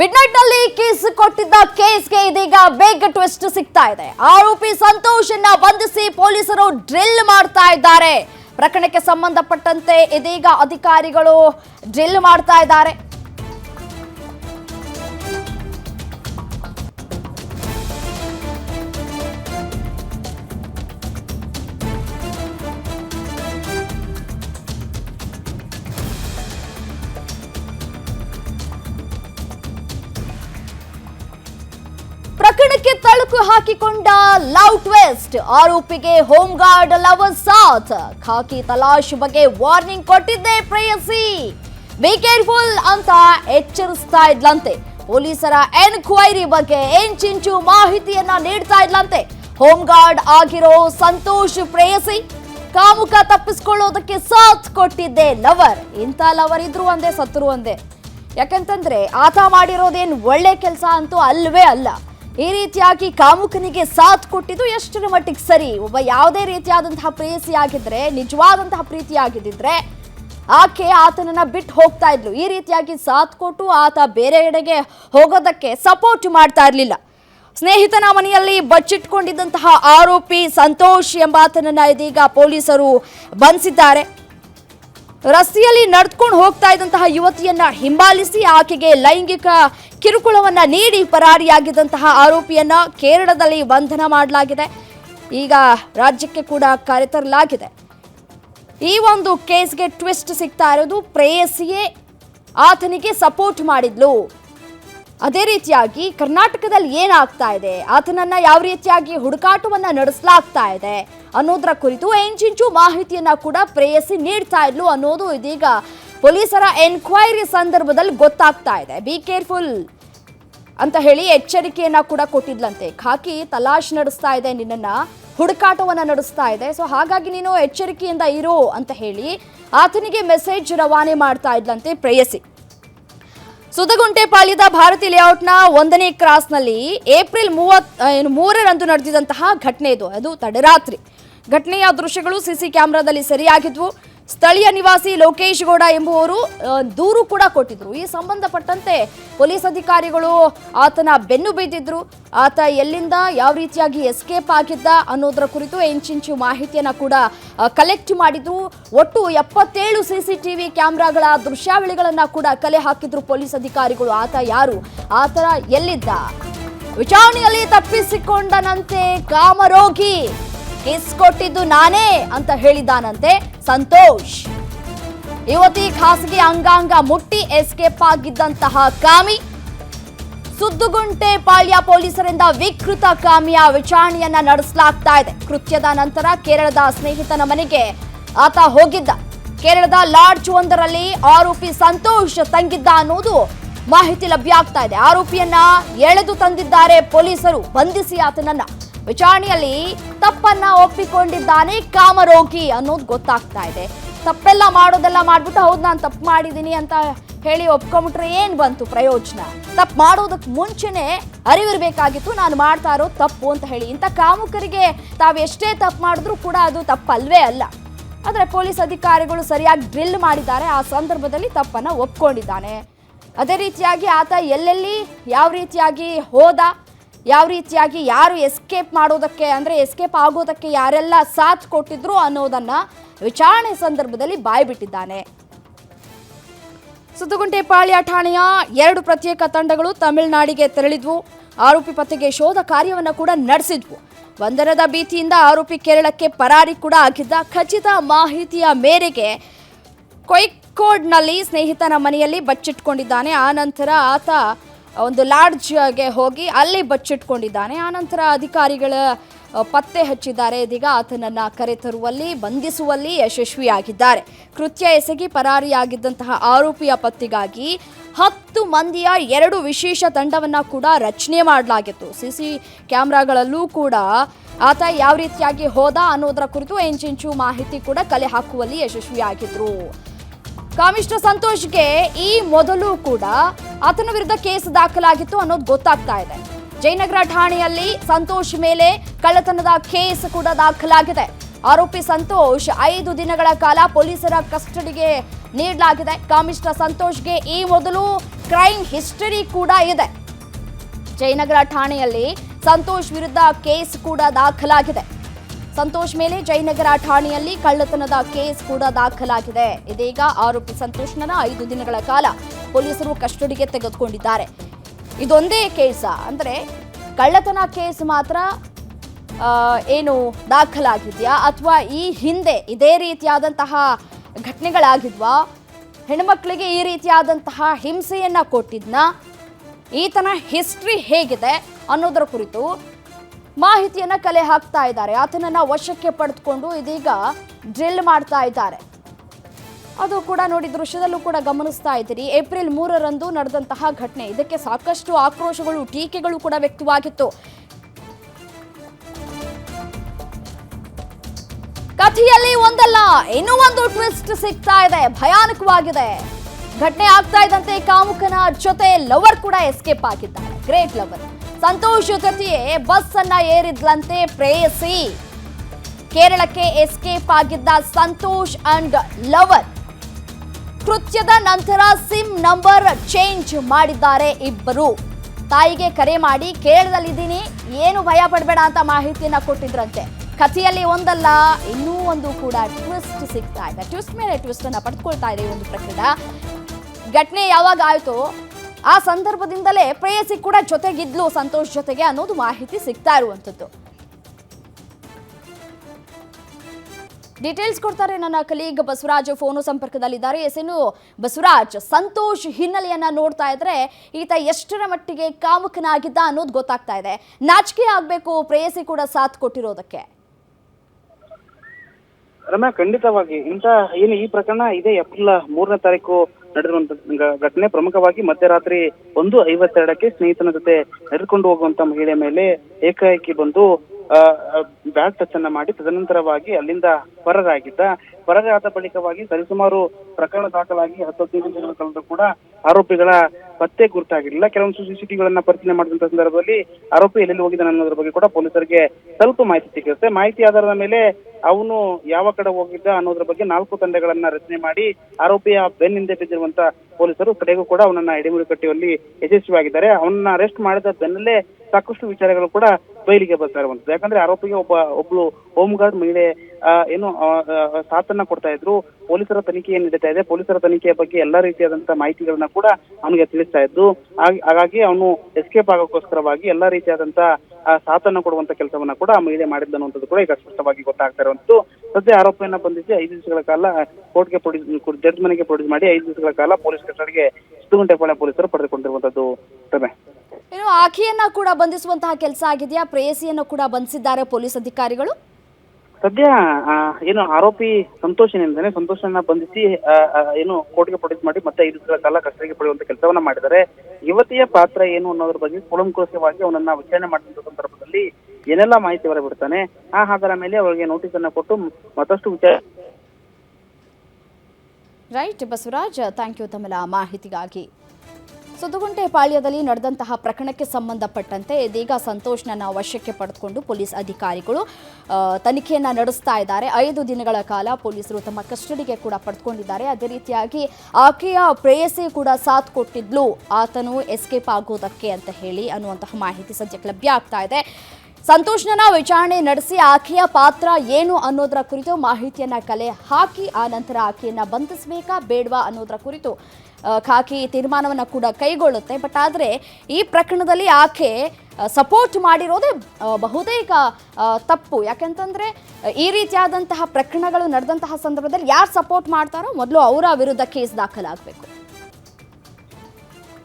ಮಿಡ್ನೈಟ್ನಲ್ಲಿ case ಕೊಟ್ಟಿದ್ದ ಕೇಸ್ಗೆ ಇದೀಗ ಬೇಗ ಟ್ವಿಸ್ಟ್ ಸಿಗ್ತಾ ಇದೆ. ಆರೋಪಿ ಸಂತೋಷನ್ನ ಬಂಧಿಸಿ ಪೊಲೀಸರು ಡ್ರಿಲ್ ಮಾಡ್ತಾ ಇದ್ದಾರೆ. ಪ್ರಕರಣಕ್ಕೆ ಸಂಬಂಧಪಟ್ಟಂತೆ ಇದೀಗ ಅಧಿಕಾರಿಗಳು ಡ್ರಿಲ್ ಮಾಡ್ತಾ ಇದ್ದಾರೆ. ತಳುಕು ಹಾಕಿಕೊಂಡ ಲವ್ ಟ್ವೆಸ್ಟ್. ಆರೋಪಿಗೆ ಹೋಮ್ ಗಾರ್ಡ್ ಲವರ್ ಸಾಥ್. ಖಾಕಿ ತಲಾಶ್ ಬಗ್ಗೆ ವಾರ್ನಿಂಗ್ ಕೊಟ್ಟಿದ್ದೆ ಪ್ರೇಯಸಿ. ಬಿ ಕೇರ್ಫುಲ್ ಅಂತ ಎಚ್ಚರಿಸ್ತಾ ಇದ್ಲಂತೆ. ಪೊಲೀಸರ ಎನ್ಕ್ವೈರಿ ಬಗ್ಗೆ ಎಂಚಿಂಚು ಮಾಹಿತಿಯನ್ನ ನೀಡ್ತಾ ಇದ್ಲಂತೆ. ಹೋಮ್ ಗಾರ್ಡ್ ಆಗಿರೋ ಸಂತೋಷ್ ಪ್ರೇಯಸಿ, ಕಾಮುಕ ತಪ್ಪಿಸ್ಕೊಳ್ಳೋದಕ್ಕೆ ಸಾಥ್ ಕೊಟ್ಟಿದ್ದೆ ಲವರ್. ಇಂಥ ಲವರ್ ಇದ್ರು ಒಂದೇ ಸತ್ರು ಒಂದೇ ಯಾಕಂತಂದ್ರೆ, ಆತ ಮಾಡಿರೋದೇನು ಒಳ್ಳೆ ಕೆಲಸ ಅಂತೂ ಅಲ್ವೇ ಅಲ್ಲ. ಈ ರೀತಿಯಾಗಿ ಕಾಮುಕನಿಗೆ ಸಾಥ್ ಕೊಟ್ಟಿದ್ದು ಎಷ್ಟರ ಮಟ್ಟಿಗೆ ಸರಿ? ಒಬ್ಬ ಯಾವುದೇ ರೀತಿಯಾದಂತಹ ಪ್ರೇಯಸಿ ಆಗಿದ್ರೆ ನಿಜವಾದಂತಹ ಪ್ರೀತಿ ಆಗಿದ್ದಿದ್ರೆ ಆಕೆ ಆತನನ್ನ ಬಿಟ್ಟು ಹೋಗ್ತಾ ಇದ್ಲು. ಈ ರೀತಿಯಾಗಿ ಸಾಥ್ ಕೊಟ್ಟು ಆತ ಬೇರೆ ಬೇರೆಡೆಗೆ ಹೋಗೋದಕ್ಕೆ ಸಪೋರ್ಟ್ ಮಾಡ್ತಾ ಇರಲಿಲ್ಲ. ಸ್ನೇಹಿತನ ಮನೆಯಲ್ಲಿ ಬಚ್ಚಿಟ್ಕೊಂಡಿದ್ದಂತಹ ಆರೋಪಿ ಸಂತೋಷ್ ಎಂಬಾತನನ್ನ ಇದೀಗ ಪೊಲೀಸರು ಬಂಧಿಸಿದ್ದಾರೆ. ರಸ್ತೆಯಲ್ಲಿ ನಡೆದುಕೊಂಡು ಹೋಗ್ತಾ ಇದ್ದಂತಹ ಯುವತಿಯನ್ನ ಹಿಂಬಾಲಿಸಿ ಆಕೆಗೆ ಲೈಂಗಿಕ ಕಿರುಕುಳವನ್ನ ನೀಡಿ ಪರಾರಿಯಾಗಿದ್ದಂತಹ ಆರೋಪಿಯನ್ನ ಕೇರಳದಲ್ಲಿ ಬಂಧನ ಮಾಡಲಾಗಿದೆ. ಈಗ ರಾಜ್ಯಕ್ಕೆ ಕೂಡ ಕರೆತರಲಾಗಿದೆ. ಈ ಒಂದು ಕೇಸ್ಗೆ ಟ್ವಿಸ್ಟ್ ಸಿಗ್ತಾ ಇರೋದು, ಪ್ರೇಯಸಿಯೇ ಆತನಿಗೆ ಸಪೋರ್ಟ್ ಮಾಡಿದ್ಲು. ಅದೇ ರೀತಿಯಾಗಿ ಕರ್ನಾಟಕದಲ್ಲಿ ಏನಾಗ್ತಾ ಇದೆ? ಆತನನ್ನ ಯಾವ ರೀತಿಯಾಗಿ ಹುಡುಕಾಟವನ್ನ ನಡೆಸಲಾಗ್ತಾ ಇದೆ ಅನ್ನೋದರ ಕುರಿತು ಎಂಚಿಂಚು ಮಾಹಿತಿಯನ್ನ ಕೂಡ ಪ್ರೇಯಸಿ ನೀಡ್ತಾ ಇದ್ಲು ಅನ್ನೋದು ಇದೀಗ ಪೊಲೀಸರ ಎನ್ಕ್ವೈರಿ ಸಂದರ್ಭದಲ್ಲಿ ಗೊತ್ತಾಗ್ತಾ ಇದೆ. ಬಿ ಕೇರ್ಫುಲ್ ಅಂತ ಹೇಳಿ ಎಚ್ಚರಿಕೆಯನ್ನ ಕೂಡ ಕೊಟ್ಟಿದ್ಲಂತೆ. ಖಾಕಿ ತಲಾಶ್ ನಡೆಸ್ತಾ ಇದೆ, ನಿನ್ನನ್ನ ಹುಡುಕಾಟವನ್ನ ನಡೆಸ್ತಾ ಇದೆ. ಸೊ ಹಾಗಾಗಿ ನೀನು ಎಚ್ಚರಿಕೆಯಿಂದ ಇರೋ ಅಂತ ಹೇಳಿ ಆತನಿಗೆ ಮೆಸೇಜ್ ರವಾನೆ ಮಾಡ್ತಾ ಇದ್ಲಂತೆ ಪ್ರೇಯಸಿ. ಸುದಗುಂಟೆಪಾಳ್ಯದ ಭಾರತಿ ಲೇಔಟ್ನ ಒಂದನೇ ಕ್ರಾಸ್ನಲ್ಲಿ ಏಪ್ರಿಲ್ ಮೂವತ್ ಏನು ಮೂರರಂದು ನಡೆದಿದಂತಹ ಘಟನೆ ಇದು. ಅದು ತಡರಾತ್ರಿ. ಘಟನೆಯ ದೃಶ್ಯಗಳು ಸಿಸಿ ಕ್ಯಾಮೆರಾದಲ್ಲಿ ಸರಿಯಾಗಿದ್ವು. ಸ್ಥಳೀಯ ನಿವಾಸಿ ಲೋಕೇಶ್ ಗೌಡ ಎಂಬುವರು ದೂರು ಕೂಡ ಕೊಟ್ಟಿದ್ರು. ಈ ಸಂಬಂಧಪಟ್ಟಂತೆ ಪೊಲೀಸ್ ಅಧಿಕಾರಿಗಳು ಆತನ ಬೆನ್ನು ಬಿದ್ದಿದ್ರು. ಆತ ಎಲ್ಲಿಂದ, ಯಾವ ರೀತಿಯಾಗಿ ಎಸ್ಕೇಪ್ ಆಗಿದ್ದ ಅನ್ನೋದರ ಕುರಿತು ಇಂಚಿಂಚು ಮಾಹಿತಿಯನ್ನ ಕೂಡ ಕಲೆಕ್ಟ್ ಮಾಡಿದ್ರು. ಒಟ್ಟು ಎಪ್ಪತ್ತೇಳು ಸಿಸಿಟಿವಿ ಕ್ಯಾಮೆರಾಗಳ ದೃಶ್ಯಾವಳಿಗಳನ್ನ ಕೂಡ ಕಲೆ ಹಾಕಿದ್ರು ಪೊಲೀಸ್ ಅಧಿಕಾರಿಗಳು. ಆತ ಯಾರು? ಆತ ಎಲ್ಲಿದ್ದ? ವಿಚಾರಣೆಯಲ್ಲಿ ತಪ್ಪಿಸಿಕೊಂಡನಂತೆ ಕಾಮರೋಗಿ. ಕಿಸ್ ಕೊಟ್ಟಿದ್ದು ನಾನೇ ಅಂತ ಹೇಳಿದ್ದಾನಂತೆ ಸಂತೋಷ್. ಯುವತಿ ಖಾಸಗಿ ಅಂಗಾಂಗ ಮುಟ್ಟಿ ಎಸ್ಕೇಪ್ ಆಗಿದ್ದಂತಹ ಕಾಮಿ, ಸುದ್ದುಗುಂಟೆ ಪಾಳ್ಯ ಪೊಲೀಸರಿಂದ ವಿಕೃತ ಕಾಮಿಯ ವಿಚಾರಣೆಯನ್ನ ನಡೆಸಲಾಗ್ತಾ ಇದೆ. ಕೃತ್ಯದ ನಂತರ ಕೇರಳದ ಸ್ನೇಹಿತನ ಮನೆಗೆ ಆತ ಹೋಗಿದ್ದ. ಕೇರಳದ ಲಾಡ್ಜ್ ಒಂದರಲ್ಲಿ ಆರೋಪಿ ಸಂತೋಷ್ ತಂಗಿದ್ದ ಅನ್ನೋದು ಮಾಹಿತಿ ಲಭ್ಯ ಆಗ್ತಾ ಇದೆ. ಆರೋಪಿಯನ್ನ ಎಳೆದು ತಂದಿದ್ದಾರೆ ಪೊಲೀಸರು. ಬಂಧಿಸಿ ಆತನನ್ನ. ವಿಚಾರಣೆಯಲ್ಲಿ ತಪ್ಪನ್ನ ಒಪ್ಪಿಕೊಂಡಿದ್ದಾನೆ ಕಾಮರೋಗಿ ಅನ್ನೋದು ಗೊತ್ತಾಗ್ತಾ ಇದೆ. ತಪ್ಪೆಲ್ಲ ಮಾಡೋದೆಲ್ಲ ಮಾಡ್ಬಿಟ್ಟು, ಹೌದು, ನಾನು ತಪ್ಪು ಮಾಡಿದ್ದೀನಿ ಅಂತ ಹೇಳಿ ಒಪ್ಕೊಂಬಿಟ್ರೆ ಏನು ಬಂತು ಪ್ರಯೋಜನ? ತಪ್ಪು ಮಾಡೋದಕ್ಕೆ ಮುಂಚೆನೆ ಅರಿವಿರಬೇಕಾಗಿತ್ತು, ನಾನು ಮಾಡ್ತಾ ಇರೋ ತಪ್ಪು ಅಂತ ಹೇಳಿ. ಇಂಥ ಕಾಮುಕರಿಗೆ ತಾವು ಎಷ್ಟೇ ತಪ್ಪು ಮಾಡಿದ್ರು ಕೂಡ ಅದು ತಪ್ಪಲ್ವೇ ಅಲ್ಲ. ಆದರೆ ಪೊಲೀಸ್ ಅಧಿಕಾರಿಗಳು ಸರಿಯಾಗಿ ಡ್ರಿಲ್ ಮಾಡಿದ್ದಾರೆ, ಆ ಸಂದರ್ಭದಲ್ಲಿ ತಪ್ಪನ್ನು ಒಪ್ಕೊಂಡಿದ್ದಾನೆ. ಅದೇ ರೀತಿಯಾಗಿ ಆತ ಎಲ್ಲೆಲ್ಲಿ, ಯಾವ ರೀತಿಯಾಗಿ ಹೋದ ಯಾವ ರೀತಿಯಾಗಿ ಯಾರು ಎಸ್ಕೇಪ್ ಮಾಡೋದಕ್ಕೆ ಅಂದರೆ ಎಸ್ಕೇಪ್ ಆಗೋದಕ್ಕೆ ಯಾರೆಲ್ಲ ಸಾಥ್ ಕೊಟ್ಟಿದ್ರು ಅನ್ನೋದನ್ನು ವಿಚಾರಣೆ ಸಂದರ್ಭದಲ್ಲಿ ಬಾಯ್ಬಿಟ್ಟಿದ್ದಾನೆ. ಸುತ್ತಗುಂಟೆಪಾಳ್ಯ ಠಾಣೆಯ ಎರಡು ಪ್ರತ್ಯೇಕ ತಂಡಗಳು ತಮಿಳುನಾಡಿಗೆ ತೆರಳಿದ್ವು. ಆರೋಪಿ ಪತ್ತೆಗೆ ಶೋಧ ಕಾರ್ಯವನ್ನು ಕೂಡ ನಡೆಸಿದ್ವು. ಬಂಧನದ ಭೀತಿಯಿಂದ ಆರೋಪಿ ಕೇರಳಕ್ಕೆ ಪರಾರಿ ಕೂಡ ಆಗಿದ್ದ ಖಚಿತ ಮಾಹಿತಿಯ ಮೇರೆಗೆ ಕೊಯ್ಕೋಡ್ನಲ್ಲಿ ಸ್ನೇಹಿತನ ಮನೆಯಲ್ಲಿ ಬಚ್ಚಿಟ್ಕೊಂಡಿದ್ದಾನೆ. ಆ ನಂತರ ಆತ ಒಂದು ಲಾಡ್ಜ್ಗೆ ಹೋಗಿ ಅಲ್ಲಿ ಬಚ್ಚಿಟ್ಕೊಂಡಿದ್ದಾನೆ. ಆನಂತರ ಅಧಿಕಾರಿಗಳ ಪತ್ತೆ ಹಚ್ಚಿದ್ದಾರೆ. ಇದೀಗ ಆತನನ್ನ ಕರೆತರುವಲ್ಲಿ, ಬಂಧಿಸುವಲ್ಲಿ ಯಶಸ್ವಿಯಾಗಿದ್ದಾರೆ. ಕೃತ್ಯ ಎಸಗಿ ಪರಾರಿಯಾಗಿದ್ದಂತಹ ಆರೋಪಿಯ ಪತ್ತೆಗಾಗಿ ಹತ್ತು ಮಂದಿಯ ಎರಡು ವಿಶೇಷ ತಂಡವನ್ನು ಕೂಡ ರಚನೆ ಮಾಡಲಾಗಿತ್ತು. ಸಿ ಸಿ ಕ್ಯಾಮ್ರಾಗಳಲ್ಲೂ ಕೂಡ ಆತ ಯಾವ ರೀತಿಯಾಗಿ ಹೋದ ಅನ್ನೋದರ ಕುರಿತು ಎಂಚಿಂಚು ಮಾಹಿತಿ ಕೂಡ ಕಲೆ ಹಾಕುವಲ್ಲಿ ಯಶಸ್ವಿಯಾಗಿದ್ರು. ಕಾಮಿಸ್ಟರ್ ಸಂತೋಷ್ಗೆ ಈ ಮೊದಲು ಕೂಡ ಆತನ ವಿರುದ್ಧ ಕೇಸ್ ದಾಖಲಾಗಿತ್ತು ಅನ್ನೋದು ಗೊತ್ತಾಗ್ತಾ ಇದೆ. ಜಯನಗರ ಠಾಣೆಯಲ್ಲಿ ಸಂತೋಷ್ ಮೇಲೆ ಕಳ್ಳತನದ ಕೇಸ್ ಕೂಡ ದಾಖಲಾಗಿದೆ. ಆರೋಪಿ ಸಂತೋಷ್ ಐದು ದಿನಗಳ ಕಾಲ ಪೊಲೀಸರ ಕಸ್ಟಡಿಗೆ ನೀಡಲಾಗಿದೆ. ಕಾಮಿಷ್ಟ ಸಂತೋಷ್ಗೆ ಈ ಮೊದಲು ಕ್ರೈಮ್ ಹಿಸ್ಟರಿ ಕೂಡ ಇದೆ. ಜಯನಗರ ಠಾಣೆಯಲ್ಲಿ ಸಂತೋಷ್ ವಿರುದ್ಧ ಕೇಸ್ ಕೂಡ ದಾಖಲಾಗಿದೆ. ಸಂತೋಷ್ ಮೇಲೆ ಜಯನಗರ ಠಾಣೆಯಲ್ಲಿ ಕಳ್ಳತನದ ಕೇಸ್ ಕೂಡ ದಾಖಲಾಗಿದೆ. ಇದೀಗ ಆರೋಪಿ ಸಂತೋಷ್ನನ್ನ ಐದು ದಿನಗಳ ಕಾಲ ಪೊಲೀಸರು ಕಸ್ಟಡಿಗೆ ತೆಗೆದುಕೊಂಡಿದ್ದಾರೆ. ಇದೊಂದೇ ಕೇಸ. ಅಂದರೆ ಕಳ್ಳತನ ಕೇಸ್ ಮಾತ್ರ ಏನು ದಾಖಲಾಗಿದೆಯಾ? ಅಥವಾ ಈ ಹಿಂದೆ ಇದೇ ರೀತಿಯಾದಂತಹ ಘಟನೆಗಳಾಗಿದ್ವಾ? ಹೆಣ್ಮಕ್ಳಿಗೆ ಈ ರೀತಿಯಾದಂತಹ ಹಿಂಸೆಯನ್ನ ಕೊಟ್ಟಿದ್ನ? ಈತನ ಹಿಸ್ಟ್ರಿ ಹೇಗಿದೆ ಅನ್ನೋದರ ಕುರಿತು ಮಾಹಿತಿಯನ್ನ ಕಲೆ ಹಾಕ್ತಾ ಇದ್ದಾರೆ. ಆತನನ್ನ ವಶಕ್ಕೆ ಪಡೆದುಕೊಂಡು ಇದೀಗ ಡ್ರಿಲ್ ಮಾಡ್ತಾ ಇದ್ದಾರೆ. ಅದು ಕೂಡ ನೋಡಿ ದೃಶ್ಯದಲ್ಲೂ ಕೂಡ ಗಮನಿಸ್ತಾ ಇದ್ದೀರಿ. ಏಪ್ರಿಲ್ ಮೂರರಂದು ನಡೆದಂತಹ ಘಟನೆ. ಇದಕ್ಕೆ ಸಾಕಷ್ಟು ಆಕ್ರೋಶಗಳು, ಟೀಕೆಗಳು ಕೂಡ ವ್ಯಕ್ತವಾಗಿತ್ತು. ಕಥೆಯಲ್ಲಿ ಒಂದಲ್ಲ, ಇನ್ನೂ ಒಂದು ಟ್ವಿಸ್ಟ್ ಸಿಗ್ತಾ ಇದೆ. ಭಯಾನಕವಾಗಿದೆ. ಘಟನೆ ಆಗ್ತಾ ಇದ್ದಂತೆ ಕಾಮುಕನ ಜೊತೆ ಲವರ್ ಕೂಡ ಎಸ್ಕೇಪ್ ಆಗಿದ್ದಾರೆ. ಗ್ರೇಟ್ ಲವರ್ ಸಂತೋಷ್ ಜೊತೆಯೇ ಬಸ್ ಅನ್ನ ಏರಿದ್ಲಂತೆ ಪ್ರೇಯಸಿ. ಕೇರಳಕ್ಕೆ ಎಸ್ಕೇಪ್ ಆಗಿದ್ದ ಸಂತೋಷ್ ಅಂಡ್ ಲವರ್. ಕೃತ್ಯದ ನಂತರ ಸಿಮ್ ನಂಬರ್ ಚೇಂಜ್ ಮಾಡಿದ್ದಾರೆ ಇಬ್ಬರು. ತಾಯಿಗೆ ಕರೆ ಮಾಡಿ ಕೇರಳದಲ್ಲಿದ್ದೀನಿ, ಏನು ಭಯ ಪಡಬೇಡ ಅಂತ ಮಾಹಿತಿಯನ್ನ ಕೊಟ್ಟಿದ್ರಂತೆ. ಕಥೆಯಲ್ಲಿ ಒಂದಲ್ಲ, ಇನ್ನೂ ಒಂದು ಕೂಡ ಟ್ವಿಸ್ಟ್ ಸಿಗ್ತಾ ಇದೆ. ಟ್ವಿಸ್ಟ್ ಮೇಲೆ ಟ್ವಿಸ್ಟ್ ಅನ್ನ ಪಡೆದುಕೊಳ್ತಾ ಇದೆ ಒಂದು ಪ್ರಕರಣ. ಘಟನೆ ಯಾವಾಗ ಆಯ್ತೋ ಆ ಸಂದರ್ಭದಿಂದಲೇ ಪ್ರೇಯಸಿ ಕೂಡ ಜೊತೆಗಿದ್ಲು. ಸಂತೋಷ್ ಜೊತೆಗೆ ಅನ್ನೋದು ಮಾಹಿತಿ ಸಿಗ್ತಾ ಇರುವಂಥದ್ದು. ಡೀಟೇಲ್ಸ್ ಕೊಡ್ತಾರೆ ನನ್ನ ಕಲೀಗ್ ಬಸವರಾಜ್. ಫೋನು ಸಂಪರ್ಕದಲ್ಲಿದ್ದಾರೆ. ಎಸೇನು ಬಸವರಾಜ್, ಸಂತೋಷ್ ಹಿನ್ನೆಲೆಯನ್ನ ನೋಡ್ತಾ ಇದ್ರೆ ಈತ ಎಷ್ಟರ ಮಟ್ಟಿಗೆ ಕಾಮುಕನಾಗಿದ್ದ ಅನ್ನೋದು ಗೊತ್ತಾಗ್ತಾ ಇದೆ. ನಾಚಿಕೆ ಆಗ್ಬೇಕು, ಪ್ರೇಯಸಿ ಕೂಡ ಸಾಥ್ ಕೊಟ್ಟಿರೋದಕ್ಕೆ. ರಮ್ಯಾ, ಖಂಡಿತವಾಗಿ. ಇಂತ ಏನು ಈ ಪ್ರಕರಣ ಇದೇ ಏಪ್ರಿಲ್ ಮೂರನೇ ತಾರೀಕು ನಡೆದಿರುವಂತ ಘಟನೆ ಪ್ರಮುಖವಾಗಿ ಮಧ್ಯರಾತ್ರಿ ಒಂದು ಐವತ್ತೆರಡಕ್ಕೆ ಸ್ನೇಹಿತನ ಜೊತೆ ನಡೆದುಕೊಂಡು ಹೋಗುವಂತ ಮಹಿಳೆ ಮೇಲೆ ಏಕಾಏಕಿ ಬಂದು ಬ್ಯಾಟ್ ಟಚ್ ಅನ್ನ ಮಾಡಿ ತದನಂತರವಾಗಿ ಅಲ್ಲಿಂದ ಪರರಾಗಿದ್ದ ಪರರಾದ ಬಳಿಕವಾಗಿ ಸರಿಸುಮಾರು ಪ್ರಕರಣ ದಾಖಲಾಗಿ ಹತ್ತು ಹದಿನೈದು ದಿನಗಳ ಕಳೆದು ಕೂಡ ಆರೋಪಿಗಳ ಪತ್ತೆ ಗುರುತಾಗಿರಲಿಲ್ಲ. ಕೆಲವೊಂದು ಸಿಸಿಟಿವಿಗಳನ್ನ ಪರಿಶೀಲನೆ ಮಾಡಿದಂತ ಸಂದರ್ಭದಲ್ಲಿ ಆರೋಪಿ ಎಲ್ಲೆಲ್ಲಿ ಹೋಗಿದ್ದಾನೆ ಅನ್ನೋದ್ರ ಬಗ್ಗೆ ಕೂಡ ಪೊಲೀಸರಿಗೆ ಸ್ವಲ್ಪ ಮಾಹಿತಿ ಸಿಗುತ್ತೆ. ಮಾಹಿತಿ ಆಧಾರದ ಮೇಲೆ ಅವನು ಯಾವ ಕಡೆ ಹೋಗಿದ್ದ ಅನ್ನೋದ್ರ ಬಗ್ಗೆ ನಾಲ್ಕು ತಂಡಗಳನ್ನ ರಚನೆ ಮಾಡಿ ಆರೋಪಿಯ ಬೆನ್ನಿಂದೆ ಬಿದ್ದಿರುವಂತ ಪೊಲೀಸರು ಕಡೆಗೂ ಕೂಡ ಅವನನ್ನ ಎಡೆಮುರಿ ಕಟ್ಟಿಯಲ್ಲಿ ಯಶಸ್ವಿಯಾಗಿದ್ದಾರೆ. ಅವನನ್ನ ಅರೆಸ್ಟ್ ಮಾಡಿದ ಬೆನ್ನಲ್ಲೇ ಸಾಕಷ್ಟು ವಿಚಾರಗಳು ಕೂಡ ಬಯಲಿಗೆ ಬರ್ತಾ ಇರುವಂತದ್ದು ಯಾಕಂದ್ರೆ ಆರೋಪಿಗೆ ಒಬ್ಬ, ಒಬ್ಳು ಹೋಮ್ ಗಾರ್ಡ್ ಮಹಿಳೆ ಏನು ಸಾಥನ್ನ ಕೊಡ್ತಾ ಇದ್ರು. ಪೊಲೀಸರ ತನಿಖೆ ನಡೀತಾ ಇದೆ? ಪೊಲೀಸರ ತನಿಖೆಯ ಬಗ್ಗೆ ಎಲ್ಲಾ ರೀತಿಯಾದಂತಹ ಮಾಹಿತಿಗಳನ್ನ ಕೂಡ ಅವನಿಗೆ ತಿಳಿಸ್ತಾ ಇದ್ದು. ಹಾಗ್- ಹಾಗಾಗಿ ಅವನು ಎಸ್ಕೇಪ್ ಆಗೋಕ್ಕೋಸ್ಕರವಾಗಿ ಎಲ್ಲಾ ರೀತಿಯಾದಂತಹ ಸಾಥನ್ನ ಕೊಡುವಂತ ಕೆಲಸವನ್ನ ಕೂಡ ಆ ಮಹಿಳೆ ಮಾಡಿದ್ದ ಅನ್ನುವಂಥದ್ದು ಕೂಡ ಈಗ ಸ್ಪಷ್ಟವಾಗಿ ಗೊತ್ತಾಗ್ತಾ ಇರುವಂತದ್ದು ಸದ್ಯ ಆರೋಪಿಯನ್ನ ಬಂಧಿಸಿ ಐದು ದಿವಸಗಳ ಕಾಲ ಕೋರ್ಟ್ಗೆ ಪ್ರೊಡ್ಯೂಸ್ ಜಡ್ಜ್ ಮನೆಗೆ ಪ್ರೊಡ್ಯೂಸ್ ಮಾಡಿ ಐದು ದಿವಸಗಳ ಕಾಲ ಪೊಲೀಸ್ ಕಸ್ಟಡಿಗೆ ಸಿದ್ದುಗುಂಟೆಪಾಳ್ಯ ಪೊಲೀಸರು ಪಡೆದುಕೊಂಡಿರುವಂತದ್ದು ತಮೆ ಏನು ಆಕೆಯನ್ನ ಕೂಡ ಬಂಧಿಸುವಂತಹ ಕೆಲಸ ಆಗಿದೆಯಾ? ಪ್ರೇಯಸಿಯನ್ನು ಕೂಡ ಬಂಧಿಸಿದ್ದಾರೆ ಪೊಲೀಸ್ ಅಧಿಕಾರಿಗಳು? ಸದ್ಯ ಏನು ಆರೋಪಿ ಸಂತೋಷ್ ಏನಿದ್ದಾನೆ ಸಂತೋಷನ ಬಂಧಿಸಿ ಏನು ಕೋರ್ಟ್ಗೆ ಪ್ರೊಡ್ಯೂಸ್ ಮಾಡಿ ಮತ್ತೆ ಐದು ದಿನಗಳ ಕಾಲ ಕಸ್ಟಡಿಗೆ ಪಡೆಯುವಂತ ಕೆಲಸವನ್ನ ಮಾಡಿದ್ದಾರೆ. ಯುವತಿಯ ಪಾತ್ರ ಏನು ಅನ್ನೋದ್ರ ಬಗ್ಗೆ ಕೂಲಂಕುಷವಾಗಿ ಅವನನ್ನ ವಿಚಾರಣೆ ಮಾಡಿದಂತ ಸಂದರ್ಭದಲ್ಲಿ ಏನೆಲ್ಲ ಮಾಹಿತಿ ಹೊರಬಿಡ್ತಾನೆ ಆ ಆಧಾರ ಮೇಲೆ ಅವರಿಗೆ ನೋಟಿಸ್ ಅನ್ನ ಕೊಟ್ಟು ಮತ್ತಷ್ಟು ವಿಚಾರ ರೈಟ್ ಬಸವರಾಜ್ ಥ್ಯಾಂಕ್ ಯು ತಮ್ಮ ಮಾಹಿತಿಗಾಗಿ. ಸುದ್ದುಗುಂಟೆ ಪಾಳ್ಯದಲ್ಲಿ ನಡೆದಂತಹ ಪ್ರಕರಣಕ್ಕೆ ಸಂಬಂಧಪಟ್ಟಂತೆ ಇದೀಗ ಸಂತೋಷ್ನನ್ನ ವಶಕ್ಕೆ ಪಡೆದುಕೊಂಡು ಪೊಲೀಸ್ ಅಧಿಕಾರಿಗಳು ತನಿಖೆಯನ್ನು ತನಿಖೆಯನ್ನ ನಡೆಸ್ತಾ ಇದ್ದಾರೆ. ಐದು ದಿನಗಳ ಕಾಲ ಪೊಲೀಸರು ತಮ್ಮ ಕಸ್ಟಡಿಗೆ ಕೂಡ ಪಡೆದುಕೊಂಡಿದ್ದಾರೆ. ಅದೇ ರೀತಿಯಾಗಿ ಆಕೆಯ ಪ್ರೇಯಸಿ ಕೂಡ ಸಾಥ್ ಕೊಟ್ಟಿದ್ಲು. ಆತನು ಎಸ್ಕೇಪ್ ಆಗೋದಕ್ಕೆ ಅಂತ ಹೇಳಿ ಅನ್ನುವಂತಹ ಮಾಹಿತಿ ಸದ್ಯಕ್ಕೆ ಲಭ್ಯ ಆಗ್ತಾ ಇದೆ. ಸಂತೋಷ್ನನ್ನ ವಿಚಾರಣೆ ನಡೆಸಿ ಆಕೆಯ ಪಾತ್ರ ಏನು ಅನ್ನೋದರ ಕುರಿತು ಮಾಹಿತಿಯನ್ನ ಕಲೆ ಹಾಕಿ, ಆ ನಂತರ ಆಕೆಯನ್ನ ಬಂಧಿಸಬೇಕಾ ಬೇಡವಾ ಅನ್ನೋದರ ಕುರಿತು ಖಾಕಿ ತೀರ್ಮಾನವನ್ನು ಕೂಡ ಕೈಗೊಳ್ಳುತ್ತೆ. ಬಟ್ ಆದರೆ ಈ ಪ್ರಕರಣದಲ್ಲಿ ಆಕೆ ಸಪೋರ್ಟ್ ಮಾಡಿರೋದೇ ಬಹುತೇಕ ತಪ್ಪು. ಯಾಕೆಂತಂದರೆ, ಈ ರೀತಿಯಾದಂತಹ ಪ್ರಕರಣಗಳು ನಡೆದಂತಹ ಸಂದರ್ಭದಲ್ಲಿ ಯಾರು ಸಪೋರ್ಟ್ ಮಾಡ್ತಾರೋ ಮೊದಲು ಅವರ ವಿರುದ್ಧ ಕೇಸ್ ದಾಖಲಾಗಬೇಕು.